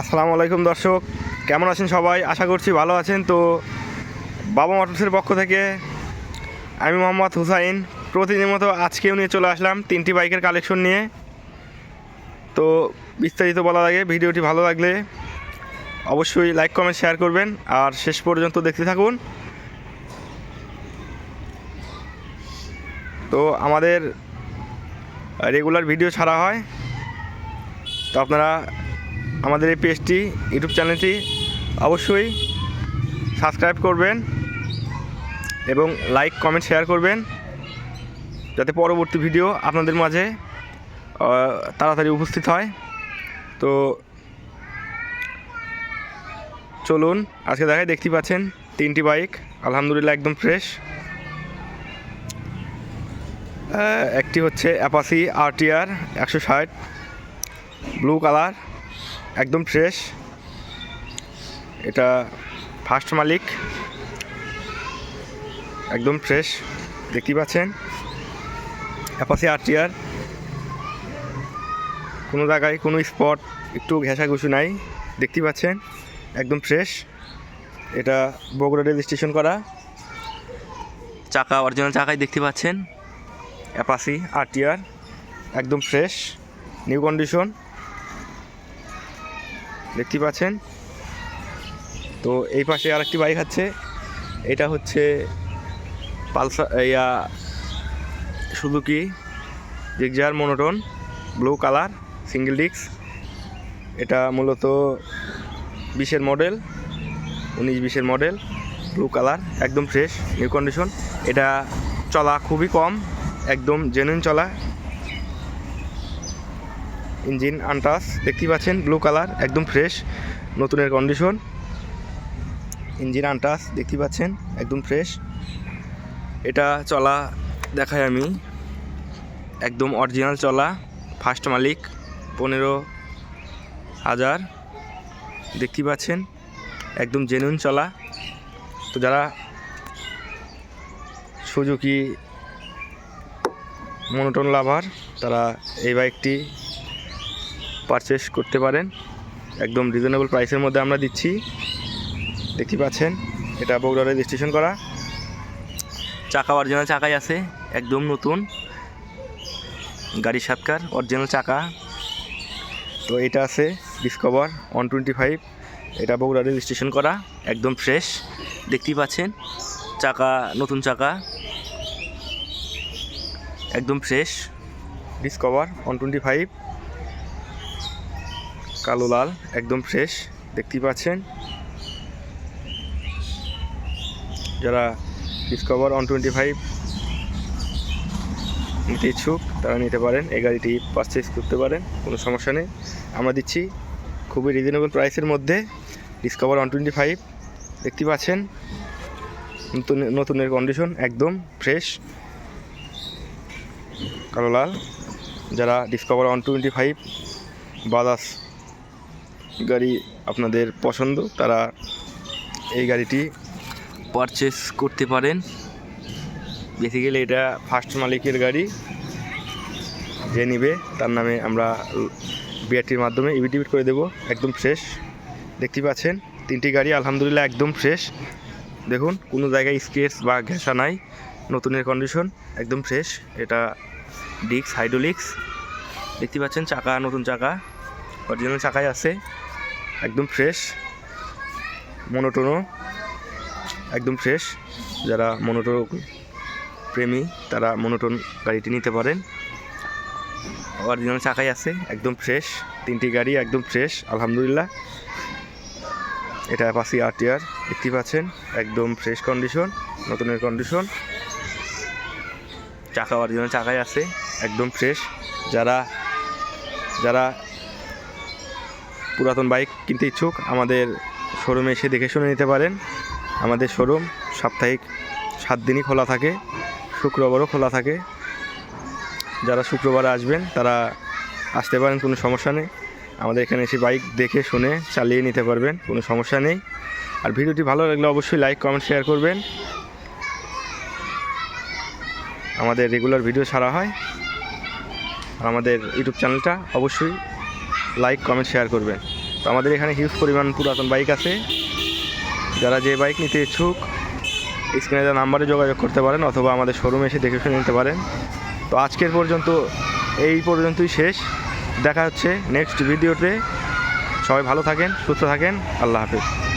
আসসালামু আলাইকুম দর্শক, কেমন আছেন সবাই? আশা করছি ভালো আছেন। তো বাবা মোটরসের পক্ষ থেকে আমি মোহাম্মদ হুসাইন। প্রতিদিনের মতো আজকেও নিয়ে চলে আসলাম তিনটি বাইকের কালেকশন নিয়ে। তো বিস্তারিত বলা লাগে ভিডিওটি ভালো লাগলে অবশ্যই লাইক, কমেন্ট, শেয়ার করবেন। আর শেষ পর্যন্ত দেখতে থাকুন। তো আমাদের রেগুলার ভিডিও ছাড়া হয়। তো আপনারা আমাদের এই পেজটি ইউটিউব চ্যানেলটি অবশ্যই সাবস্ক্রাইব করবেন এবং লাইক কমেন্ট শেয়ার করবেন যাতে পরবর্তী ভিডিও আপনাদের মাঝে তাড়াতাড়ি উপস্থিত হয়। তো চলুন, আজকে দেখায় দেখতে পাচ্ছেন তিনটি বাইক আলহামদুলিল্লাহ একদম ফ্রেশ একটি হচ্ছে অ্যাপাসি আরটিআর একশো ষাট ব্লু কালার একদম ফ্রেশ এটা ফার্স্ট মালিক। একদম ফ্রেশ দেখতেই পাচ্ছেন। অ্যাপাসি আরটিআর কোনো জায়গায় কোনো স্পট একটু ঘেঁষাঘুষু নাই, দেখতেই পাচ্ছেন। একদম ফ্রেশ এটা বগুড়া রেজিস্ট্রেশন করা। চাকা অরিজিনাল চাকাই দেখতে পাচ্ছেন। অ্যাপাসি আরটিআর একদম ফ্রেশ নিউ কন্ডিশন দেখতে পাচ্ছেন? তো এই পাশে আরেকটি বাইক আছে। এটা হচ্ছে পালসার ইয়া, Suzuki, Gixxer monotone, blue colour, single ডিক্স এটা মূলত বিশের মডেল, উনিশ বিশের মডেল, ব্লু কালার, একদম ফ্রেশ, নিউ কন্ডিশন। এটা চলা খুবই কম, একদম জেনুইন চলা। ইঞ্জিন, আনটাস, দেখতেই পাচ্ছেন ব্লু কালার একদম ফ্রেশ নতুনের কন্ডিশন ইঞ্জিন, আনটাস, দেখতেই পাচ্ছেন, একদম ফ্রেশ এটা চলা দেখাই আমি। একদম অরিজিনাল চলা ফার্স্ট মালিক, পনেরো হাজার। দেখতেই পাচ্ছেন, একদম জেনুইন চলা। তো যারা সুজুকি মনোটন লাভার তারা এই বাইকটি পারচেস করতে পারেন। একদম রিজনেবল প্রাইসের মধ্যে আমরা দিচ্ছি। দেখতে পাচ্ছেন, এটা বগুড়া রেজিস্ট্রেশন করা। চাকা অরিজিনাল চাকাই আছে, একদম নতুন। গাড়ির সাতকার অরিজিনাল চাকা। তো এটা আছে ডিসকভার ওয়ান টোয়েন্টি ফাইভ এটা বগুড়া রেজিস্ট্রেশন করা, একদম ফ্রেশ দেখতেই পাচ্ছেন, চাকা, নতুন চাকা। একদম fresh Discover one twenty five কালো লাল, একদম ফ্রেশ দেখতেই পাচ্ছেন। যারা ডিসকভার ওয়ান টোয়েন্টি ফাইভ নিতে ইচ্ছুক, তারা নিতে পারেন। এই গাড়িটি পারচেস করতে পারেন, কোনো সমস্যা নেই। আমরা দিচ্ছি খুবই রিজনেবল প্রাইসের মধ্যে ডিসকভার ওয়ান টোয়েন্টি ফাইভ দেখতে পাচ্ছেন। নতুন, নতুনের কন্ডিশন একদম ফ্রেশ কালো লাল। যারা Discover one twenty five Bajaj গাড়ি আপনাদের পছন্দ, তারা এই গাড়িটি পারচেস করতে পারেন। বেসিক্যালি এটা ফার্স্ট মালিকের গাড়ি, যে নিবে, তার নামে আমরা বিআরটির মাধ্যমে ইভিটিভিট করে দেবো, একদম ফ্রেশ দেখতে পাচ্ছেন, তিনটি গাড়ি আলহামদুলিল্লাহ একদম ফ্রেশ দেখুন, কোনো জায়গায় স্কেচ বা ঘেঁষা নাই, নতুনের কন্ডিশন একদম ফ্রেশ এটা ডিক্স হাইড্রোলিক্স দেখতে পাচ্ছেন, চাকা, নতুন চাকা। অরিজিনাল চাকাই আছে। একদম ফ্রেশ মনোটোনো একদম ফ্রেশ যারা মনোটো প্রেমী, তারা মনোটোন গাড়িটি নিতে পারেন। অরিজিনাল চাকাই আছে, একদম ফ্রেশ তিনটি গাড়ি একদম ফ্রেশ আলহামদুলিল্লাহ। এটা পাশি আরটিআর দেখতে পাচ্ছেন, একদম ফ্রেশ কন্ডিশন নতুনের কন্ডিশন চাকা অরিজিনাল চাকাই আছে, একদম ফ্রেশ যারা যারা পুরাতন বাইক কিনতে ইচ্ছুক, আমাদের শোরুমে এসে দেখে শুনে নিতে পারেন। আমাদের শোরুম সাপ্তাহিক সাত দিনই খোলা থাকে, শুক্রবারও খোলা থাকে। যারা শুক্রবারে আসবেন, তারা আসতে পারেন, কোনো সমস্যা নেই। আমাদের এখানে এসে বাইক দেখে শুনে চালিয়ে নিতে পারবেন, কোনো সমস্যা নেই। আর ভিডিওটি ভালো লাগলে অবশ্যই লাইক, কমেন্ট, শেয়ার করবেন। আমাদের রেগুলার ভিডিও ছাড়া হয়। আর আমাদের ইউটিউব চ্যানেলটা অবশ্যই লাইক কমেন্ট শেয়ার করবেন। তো আমাদের এখানে হিউজ পরিমাণ পুরাতন বাইক আছে। যারা যে বাইক নিতে ইচ্ছুক স্ক্রিনে দেওয়া নাম্বারে যোগাযোগ করতে পারেন অথবা আমাদের শোরুমে এসে দেখে শুনে নিতে পারেন। তো আজকের পর্যন্ত এই পর্যন্তই শেষ। দেখা হচ্ছে নেক্সট ভিডিওতে সবাই ভালো থাকেন, সুস্থ থাকেন। আল্লাহ হাফেজ।